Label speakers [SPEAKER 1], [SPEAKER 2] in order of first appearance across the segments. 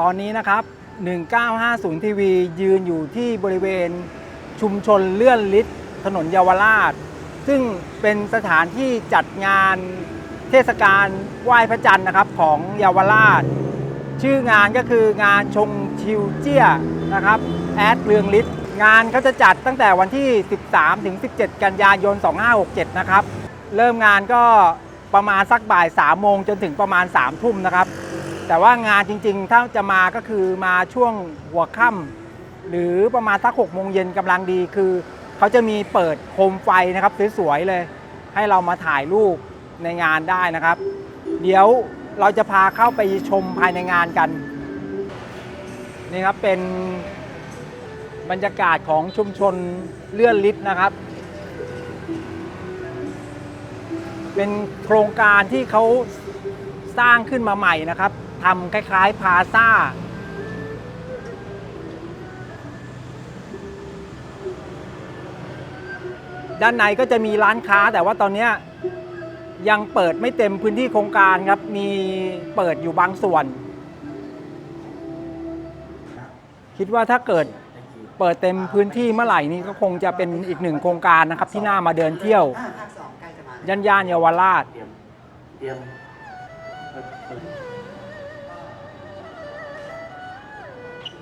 [SPEAKER 1] ตอนนี้นะครับ 1950 ทีวียืนอยู่ที่บริเวณชุมชนเลื่อนลิศถนนเยาวราช ซึ่งเป็นสถานที่จัดงานเทศกาลไหว้พระจันทร์นะครับของเยาวราช ชื่องานก็คืองานชงชิวเจี้ยนะครับแอดเรืองฤทธิ์งานเขาจะจัดตั้งแต่วันที่ 13 ถึง 17 กันยายน 2567 นะครับ เริ่มงานก็ประมาณสักบ่าย 3 โมงจนถึงประมาณ 3 ทุ่มนะครับ แต่ว่างานจริงๆ ถ้าจะมาก็คือมาช่วงหัวค่ำหรือประมาณสัก6โมงเย็นกำลังดีคือเขาจะมีเปิดโคมไฟนะครับสวยๆเลย ให้เรามาถ่ายรูปในงานได้นะครับ เดี๋ยวเราจะพาเข้าไปชมภายในงานกันนี่ครับเป็นบรรยากาศของชุมชนเลื่อนลิฟต์นะครับ เป็นโครงการที่เขาสร้างขึ้นมาใหม่นะครับ ทำคล้ายๆพลาซ่า ด้านในก็จะมีร้านค้าแต่ว่าตอนเนี้ยยังเปิดไม่เต็มพื้นที่โครงการครับ มีเปิดอยู่บางส่วน คิดว่าถ้าเกิดเปิดเต็มพื้นที่เมื่อไหร่นี่ก็คงจะเป็นอีกหนึ่งโครงการนะครับ ที่น่ามาเดินเที่ยว ย่านย่านๆเยาวราช
[SPEAKER 2] เตรียมเตรียม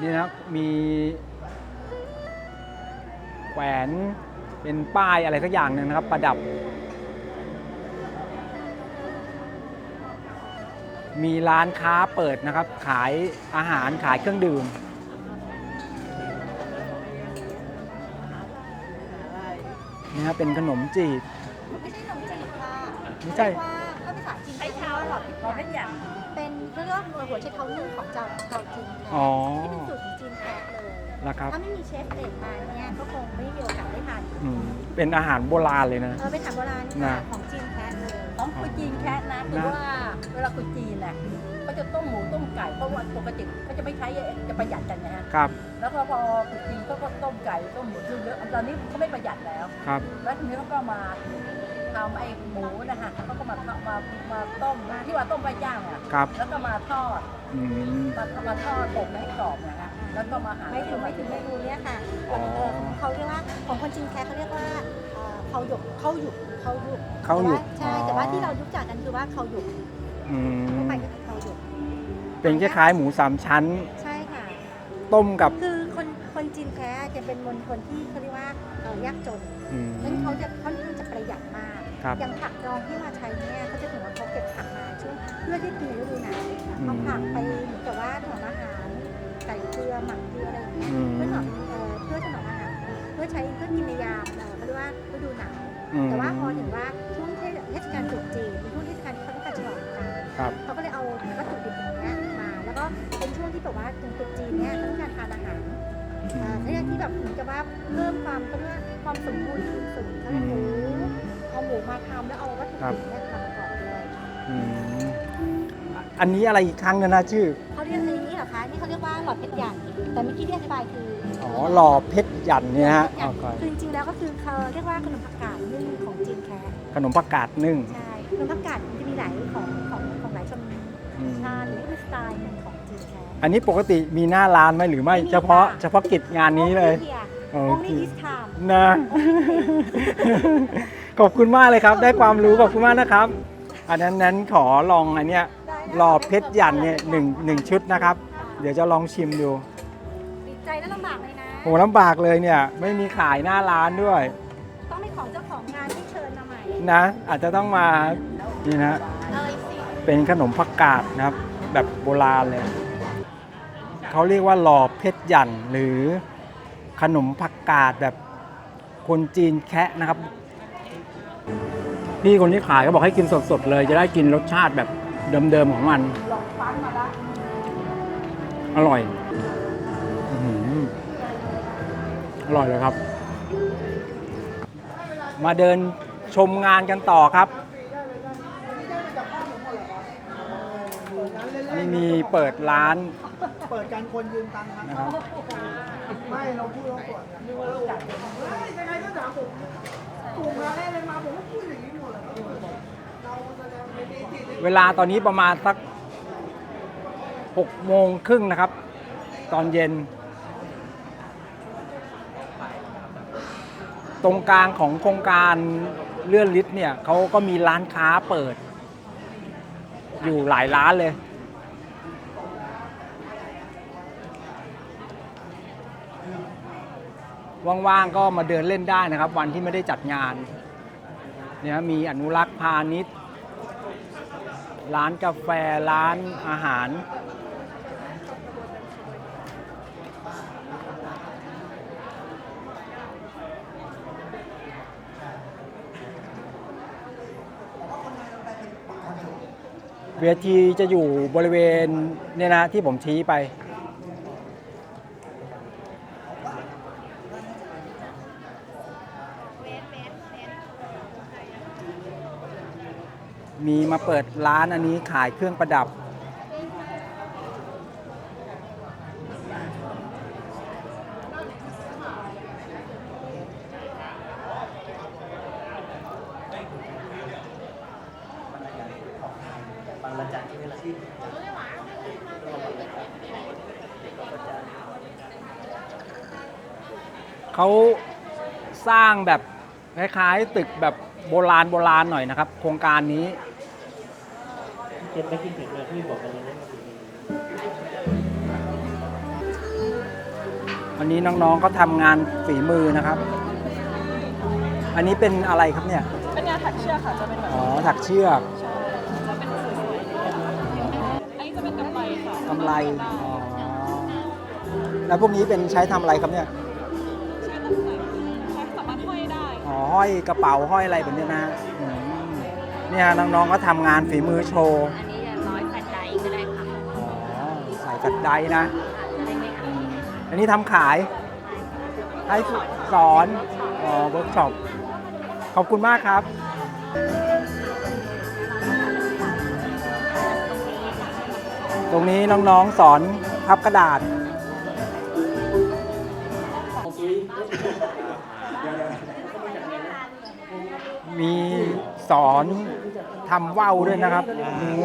[SPEAKER 1] นี่นะครับมีแขวนเป็นป้ายอะไรสักอย่างหนึ่งนะครับ ประดับ มีร้านค้าเปิดนะครับ ขายอาหารขายเครื่องดื่ม นี่ครับเป็นขนมจีบ
[SPEAKER 3] ไม่ใช่ ขนมจีบค่ะ
[SPEAKER 1] ไม่ใช่
[SPEAKER 3] เรียกว่าถ้าภาษาจีนเขาเรียกว่าหลอดหลอดเป็นอย่างเป็นเขาเรียกว่าหัวไชเท้านึ่งของเจ้าเกาจีนแท้
[SPEAKER 1] อ๋อ
[SPEAKER 3] ที่เป็นสูตรของจีนแท้เลย
[SPEAKER 1] นะครับ
[SPEAKER 3] ถ้าไม่มีเชฟเอกมาเนี่ยก็คงไม่มีโอกาสได้ทาน
[SPEAKER 1] อืมเป็นอาหารโบราณเลยนะ
[SPEAKER 3] เออเป็นอาหารโบราณ
[SPEAKER 1] นะ
[SPEAKER 3] ค่ะของจีนแท้เลย
[SPEAKER 4] ของคนจีนแค่นะคือว่าเวลาคนจีนน่ะเขาจะต้มหมูต้มไก่เพราะว่าปกติเขาจะไม่ใช้จะประหยัดกันนะฮะ
[SPEAKER 1] ครับ
[SPEAKER 4] แล้วก็พอคนจีนเขาก็ต้มไก่ต้มหมูเยอะๆตอนนี้เขาไม่ประหยัดแล้ว
[SPEAKER 1] ครับ
[SPEAKER 4] แล้วทีนี้เขาก็มา ทำไอ้หมูนะคะเขาก็มาทำมามาต้มที่ว่าต้มไปย่างอะ
[SPEAKER 1] ครับ
[SPEAKER 4] แล้วก็มาทอด
[SPEAKER 1] อืม
[SPEAKER 4] มามาทอดอบให้กรอบนะคะแล้วก็มาหา
[SPEAKER 3] ไม่ถึงไม่ถึงเมนูเนี่ยค่ะ
[SPEAKER 1] อ๋อ
[SPEAKER 3] เออเขาเรียกว่าของคนจีนแท้เขาเรียกว่าเอ่อเขาหยกเขาหยุกเขาหยุก
[SPEAKER 1] เขาหยุก
[SPEAKER 3] แต่ว่าใช่แต่ว่าที่เรารู้จักกันคือว่าเขาหยุก
[SPEAKER 1] อื
[SPEAKER 3] ทั่ว
[SPEAKER 1] ม
[SPEAKER 3] ไปก็คือเขาหยุก
[SPEAKER 1] เป็นคล้ายๆหมูสามชั้น
[SPEAKER 3] ใช่ค่ะ
[SPEAKER 1] ต้มกับ
[SPEAKER 3] คือ คนคนจีนแท้จะเป็นมณฑลที่เขาเรียกว่าเอ่อยากจน
[SPEAKER 1] อืม
[SPEAKER 3] นั้นเขาจะค่อนข้างจะประหยัดมาก
[SPEAKER 1] ครับ
[SPEAKER 3] อย่างผักดองที่มาใช้เนี่ยเขาจะถือว่าเขาเก็บผักมาช่วงเพื่อที่กินในฤดูหนาว
[SPEAKER 1] อืม
[SPEAKER 3] เอาผักไปเหมือนกับว่าถนอมอาหารใส่เกลือหมักเกลืออะไรอย่างเงี้ย
[SPEAKER 1] อืม
[SPEAKER 3] เพื่อถนอมเอ่อเพื่อถนอมอาหารเพื่อใช้เพื่อกินในยามเอ่อเขาเรียกว่าฤดูหนาว
[SPEAKER 1] อืม
[SPEAKER 3] แต่ว่าพอถึงว่าช่วงเทศเทศกาลตรุษจีนเป็นช่วงเทศกาลที่เขาต้องการฉลองกัน
[SPEAKER 1] ครับ
[SPEAKER 3] เขาก็เลยเอาวัตถุดิบอย่างเงี้ยมา แล้วก็เป็นช่วงที่แบบว่าถึงตรุษจีนเนี่ยเขาต้องการทานอาหาร
[SPEAKER 1] อื
[SPEAKER 3] อ่ามเขาเรียกที่แบบเหมือนกับว่าเพิ่มความเขาเรียกว่าความสมบูรณ์สูงสุดเขาเรียกหมูเอาหมูมาทำแล้วเอาวัตถุดิบเนี่ยมาประกอบด้วย
[SPEAKER 1] อืมอันนี้อะไรอีกครั้งนะนะชื่อ
[SPEAKER 3] เขาเรียกอันนี้เหรอคะนี่เขาเรียกว่าหลอดเพชรหยันแต่เมื่อกี้ที่อธิบายคือ
[SPEAKER 1] อ๋
[SPEAKER 3] อ๋
[SPEAKER 1] อหล่อเพชรหยันเนี่ยฮะ
[SPEAKER 3] หลอด
[SPEAKER 1] เอา
[SPEAKER 3] เพชรหยัน
[SPEAKER 1] ก่อน
[SPEAKER 3] คือจริงๆแล้วก็คือเขาเรียกว่าขนมผักกาดนึ่งของจีนแท้
[SPEAKER 1] ขนมผักกาดนึ่ง
[SPEAKER 3] ใช่ขนมผักกาดมันจะมีหลายของ
[SPEAKER 1] อันนี้ปกติมีหน้าร้านไหมหรือไม่
[SPEAKER 3] ไม่มี
[SPEAKER 1] เฉพาะ
[SPEAKER 3] ค่ะ
[SPEAKER 1] เฉพาะกิจงานนี้เลย
[SPEAKER 3] โอ
[SPEAKER 1] โอ
[SPEAKER 3] เค
[SPEAKER 1] เค
[SPEAKER 3] only this time
[SPEAKER 1] นะ ขอบคุณมากเลยครับ ได้ความรู้ขอบคุณมากนะครับ อันนั้นนั้นขอลองอันเนี้ยหล่อเพชรหยันเนี่ยหนึ่งหนึ่งชุดนะครับ เดี๋ยวจะลองชิมดู
[SPEAKER 3] ติดใจและลำบากเลยนะ
[SPEAKER 1] โหลำบากเลยเนี่ยไม่มีขายหน้าร้านด้วย
[SPEAKER 3] ต้องเป็นของเจ้าของงานที่เชิญมาใหม่
[SPEAKER 1] นะ อาจจะต้องมานี่นะ
[SPEAKER 3] เลยสิ
[SPEAKER 1] เป็นขนมผักกาดนะครับ แบบโบราณเลย เขาเรียกว่าหล่อเพชรหยันหรือขนมผักกาดแบบคนจีนแคะนะครับ พี่คนที่ขายก็บอกให้กินสดๆเลย จะได้กินรสชาติแบบเดิมๆของมันอร่อยอื้อหืออร่อยเลยครับ มาเดินชมงานกันต่อครับนี่มีเปิดร้าน
[SPEAKER 5] เปิดการคนยืนตังค์ครับ
[SPEAKER 1] นะครับ
[SPEAKER 5] ไม่เราพูดเราก่อนนึกว่าเราจัดเฮ้ยยังไงก็ถามผมกลุ่มเราได้เลยมาผมก็พูดอย่างนี้หมดแหละเราแสดงเป็นเอจิต
[SPEAKER 1] เวลาตอนนี้ประมาณสัก6โมงครึ่งนะครับ ตอนเย็น ตรงกลางของโครงการเลื่อนลิฟต์เนี่ยเขาก็มีร้านค้าเปิด อยู่หลายร้านเลย ว่างๆก็มาเดินเล่นได้นะครับ วันที่ไม่ได้จัดงานเนี่ยมีอนุรักษ์พาณิชย์ ร้านกาแฟร้านอาหาร เวทีจะอยู่บริเวณเนี่ยนะที่ผมชี้ไป มีมา เปิดร้านอันนี้ขายเครื่องประดับ เขาสร้างแบบคล้ายๆตึกแบบโบราณโบราณหน่อยนะครับ โครงการนี้
[SPEAKER 2] เจ็ดไม่กินเผ็ดเลยพี่บอกกันเลยนะ
[SPEAKER 1] วันนี้น้องๆก็ทำงานฝีมือนะครับ อันนี้เป็นอะไรครับเนี่ย
[SPEAKER 6] เป็นงานถักเชือกค่ะจะเป็นแบบ
[SPEAKER 1] อ๋อถักเชือก
[SPEAKER 6] จะเป็นสวยๆอันนี้จะเป็นกำไรค่ะ
[SPEAKER 1] กำไรอ๋อแล้วพวกนี้เป็นใช้ทำอะไรครับเนี่ย
[SPEAKER 6] ใช้ตำแหน่งใช้สามารถห้อยได้
[SPEAKER 1] อ๋อห้อยกระเป๋าห้อยอะไรแบบนี้นะอืม เนี่ยน้องๆก็ทำงานฝีมือโชว์
[SPEAKER 4] อันนี้จะร้อยแปดใจก็ได้ค่ะ
[SPEAKER 1] อ๋อใส่กัดไดนะ
[SPEAKER 4] จะได้ไม่
[SPEAKER 1] อืมอันนี้ทำขายให้สอนอ๋อเวิร์กช็อปขอบคุณมากครับ ตรงนี้น้องๆสอนพับกระดาษ มี สอนทำว่าวด้วยนะครับอืม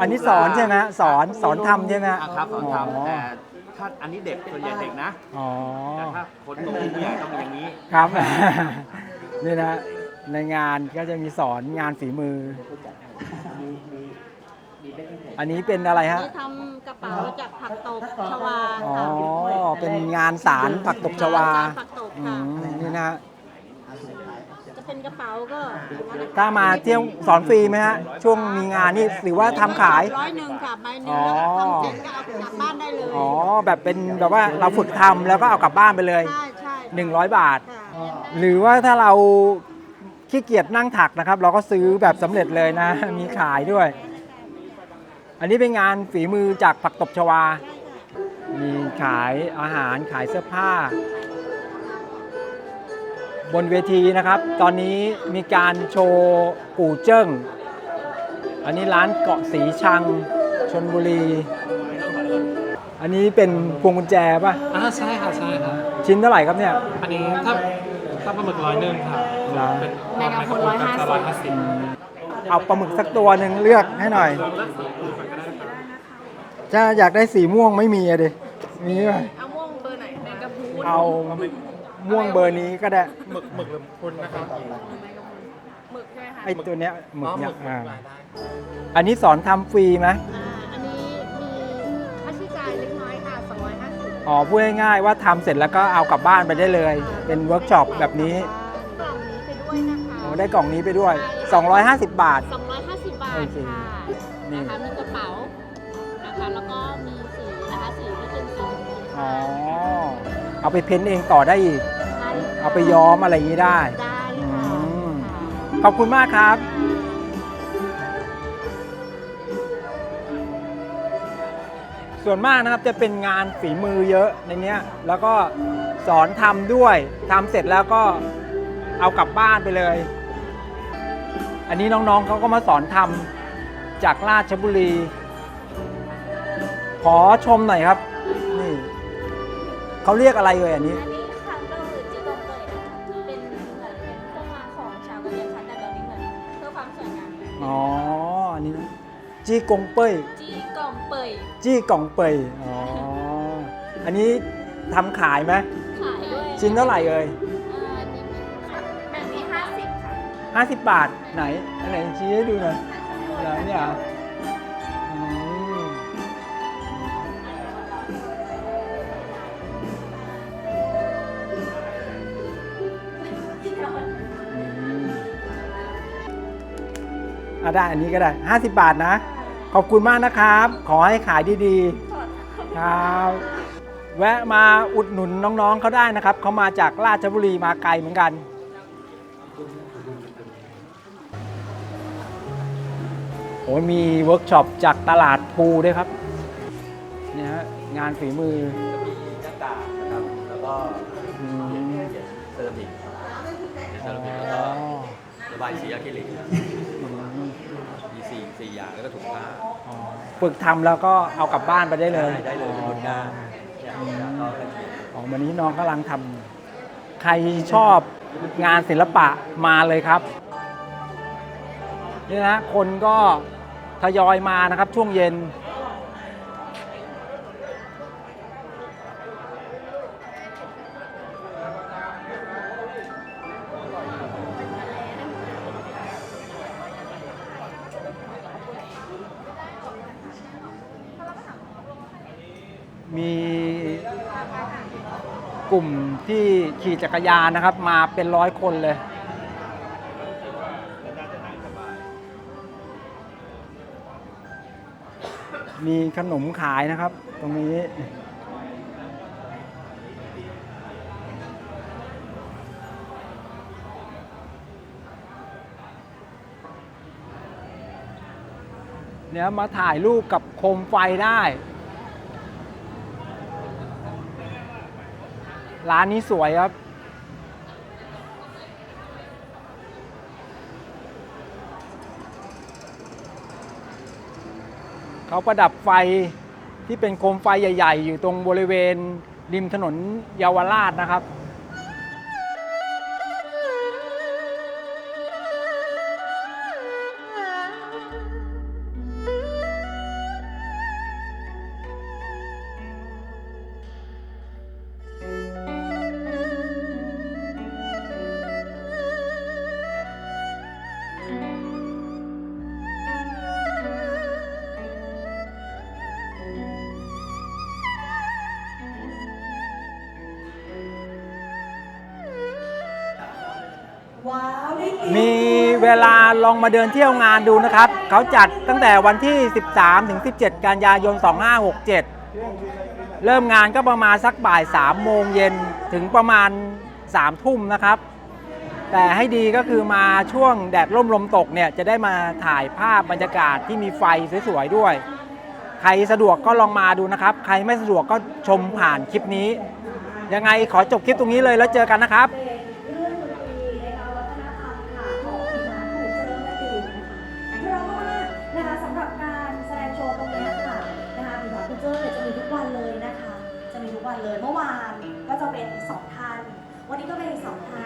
[SPEAKER 1] อันนี้สอนใช่ไหมฮะสอนสอนทำใช่ไหมฮะ
[SPEAKER 2] อะครับสอน
[SPEAKER 1] อ๋อ
[SPEAKER 2] ทำแต่ถ้าอันนี้เด็กส่วนใหญ่เด็กนะ
[SPEAKER 1] อ๋อ
[SPEAKER 2] แต่ถ้าคนโตผู้ใหญ่ต้องอย่างนี้
[SPEAKER 1] ครับ นี่นะในงานก็จะมีสอนงานฝีมือ อันนี้เป็นอะไรฮะ
[SPEAKER 4] ทำกระเป๋าจากผักตบชวา
[SPEAKER 1] อ๋อเป็นงานสารผักตบชวา
[SPEAKER 4] ผักตบ
[SPEAKER 1] อื
[SPEAKER 4] ค่ะ
[SPEAKER 1] มนี่นะ
[SPEAKER 4] จะเป็นกระเป๋าก็
[SPEAKER 1] ถ้ามาเที่ยวสอนฟรีไหมฮะ ช่วงมีงานนี่หรือว่าทำขาย
[SPEAKER 4] ร้อยหนึ่งค่ะใบหนึ่
[SPEAKER 1] อ๋
[SPEAKER 4] ง
[SPEAKER 1] อ
[SPEAKER 4] แล้วทำเสร็จก็เอากลับบ้านได้เลย
[SPEAKER 1] อ๋อ แบบเป็นแบบว่าเราฝึกทำแล้วก็เอากลับบ้านไปเลย
[SPEAKER 4] ใช่ใช่
[SPEAKER 1] 100 บาท
[SPEAKER 4] ค่ะ
[SPEAKER 1] หรือว่าถ้าเราขี้เกียจนั่งถักนะครับ เราก็ซื้อแบบสำเร็จเลยนะ มีขายด้วย อันนี้เป็นงานฝีมือจากผักตบชวา มีขายอาหารขายเสื้อผ้า บนเวทีนะครับ ตอนนี้มีการโชว์กู่เจิ้ง อันนี้ร้านเกาะสีชังชนบุรี อันนี้เป็นพวงกุญแจป่ะ
[SPEAKER 7] อ่าใช่ค่ะใช่ครับ
[SPEAKER 1] ชิ้นเท่าไหร่ครับเนี่ย
[SPEAKER 7] อันนี้ถ้าถ้าปลาหมึกร้อยหนึ่งค่ะ
[SPEAKER 1] เหรอ
[SPEAKER 7] เป็นแมงกะพรุนร้อยห้าสิบ ร้อยห้าสิบ
[SPEAKER 1] เอาปลาหมึกสักตัวหนึ่งเลือกให้หน่อย ถ้าอยากได้สีม่วงไม่มีอะดิมีไหม
[SPEAKER 6] เอาม่วงเบอร์ไหนแมงกะพรุน
[SPEAKER 1] เอา ม่วงเบอร์นี้ก็ได้
[SPEAKER 7] หมึกหมึกหรือพรุนนะครับ
[SPEAKER 6] หมึกใช่ไหมคะ
[SPEAKER 1] ไอตัวเนี้ยหมึก
[SPEAKER 7] อ๋อห
[SPEAKER 1] เนี่
[SPEAKER 7] มึ
[SPEAKER 1] ย
[SPEAKER 7] กหมึ
[SPEAKER 1] อ่าก
[SPEAKER 7] ได้
[SPEAKER 1] อันนี้สอนทำฟรีไหม
[SPEAKER 4] อ่าอันนี้มีค่าใช้จ่ายเล็กน้อยค่ะ250
[SPEAKER 1] อ๋อพูดง่ายๆว่าทำเสร็จแล้วก็เอากลับบ้านไปได้เลย เป็นเวิร์กช็อปแบบนี้
[SPEAKER 4] กล่องนี้ไปด้วยนะคะ
[SPEAKER 1] โอ้ได้กล่องนี้ไปด้วย 250 บาท
[SPEAKER 4] 250 บาท
[SPEAKER 1] โอเค
[SPEAKER 4] ค่ะ
[SPEAKER 1] นี่
[SPEAKER 4] นะคะมีกระเป๋านะคะแล้วก็มีสีนะคะสีที่เป็นสี
[SPEAKER 1] อ๋อเอาไปเพ้นท์เองต่อได้อีก
[SPEAKER 4] ใช่ค่ะ
[SPEAKER 1] เอาไปย้อมอะไรอย่างนี้ได้
[SPEAKER 4] ได้
[SPEAKER 1] อื
[SPEAKER 4] ค่ะ
[SPEAKER 1] ม
[SPEAKER 4] ค่ะ
[SPEAKER 1] ขอบคุณมากครับ ส่วนมากนะครับจะเป็นงานฝีมือเยอะในเนี้ย แล้วก็สอนทำด้วยทำเสร็จแล้วก็เอากลับบ้านไปเลย อันนี้น้องๆเขาก็มาสอนทำจากราชบุรี ขอชมหน่อยครับ นี่เขาเรียกอะไรเลยอันนี้
[SPEAKER 8] อันนี้ จี้กงเป้
[SPEAKER 1] ย
[SPEAKER 8] จีกล่องเปย
[SPEAKER 1] จี้กล่องเปยอ๋ออันนี้ทำขายไหม
[SPEAKER 8] ขายด้วย
[SPEAKER 1] ชิ้นเท่าไหร่เอ่ย
[SPEAKER 8] อ่าแบบนี้ห้าสิบค่ะ
[SPEAKER 1] ห้าสิบบาทไหนอันไหนชี้ให้ดูหน่อยแล้วเนี่ยเหรออืมอืมอะได้อันนี้ก็ได้ 50 บาทนะ ขอบคุณมากนะครับ ขอให้ขายดีๆครับ แวะมาอุดหนุนน้องๆเขาได้นะครับ เขามาจากราชบุรีมาไกลเหมือนกัน โอ้ยมีเวิร์กช็อปจากตลาดภูด้วยครับเนี่ยฮะงานฝีมือจะ
[SPEAKER 9] มีหน้ากากนะครับ แล้วก็
[SPEAKER 1] อืม
[SPEAKER 9] เซรามิกเซรามิกแล้วก็ระบายสีอะคริลิก สี่สี่อย่างแล้วก็ถุงผ้า
[SPEAKER 1] ฝึกทำแล้วก็เอากลับบ้านไปได้เลย
[SPEAKER 9] ได้เลยเป็นผลงานอย่างก็ละเอียด
[SPEAKER 1] ของวันนี้น้องกำลังทำใครชอบงานศิลปะมาเลยครับนี่นะคนก็ทยอยมานะครับช่วงเย็น ลุ่มที่ขี่จักรยานนะครับ มาเป็นร้อยคนเลยมีขนมขายนะครับ ตรงนี้ เนี่ยมาถ่ายรูปกับโคมไฟได้ ร้านนี้สวยครับ เขาประดับไฟที่เป็นโคมไฟใหญ่ ๆ อยู่ตรงบริเวณริมถนนเยาวราชนะครับ ลาลองมาเดินเที่ยวงานดูนะครับ เขาจัดตั้งแต่วันที่ 13 ถึง 17 กันยายน 2567 เริ่มงานก็ประมาณสักบ่าย 3 โมงเย็นถึงประมาณ 3 ทุ่มนะครับ แต่ให้ดีก็คือมาช่วงแดดร่มลมตกเนี่ยจะได้มาถ่ายภาพบรรยากาศที่มีไฟสวยๆด้วย ใครสะดวกก็ลองมาดูนะครับ ใครไม่สะดวกก็ชมผ่านคลิปนี้ ยังไงขอจบคลิปตรงนี้เลยแล้วเจอกันนะครับ
[SPEAKER 10] สองท่าน วันนี้ก็เป็นอีกสองท่าน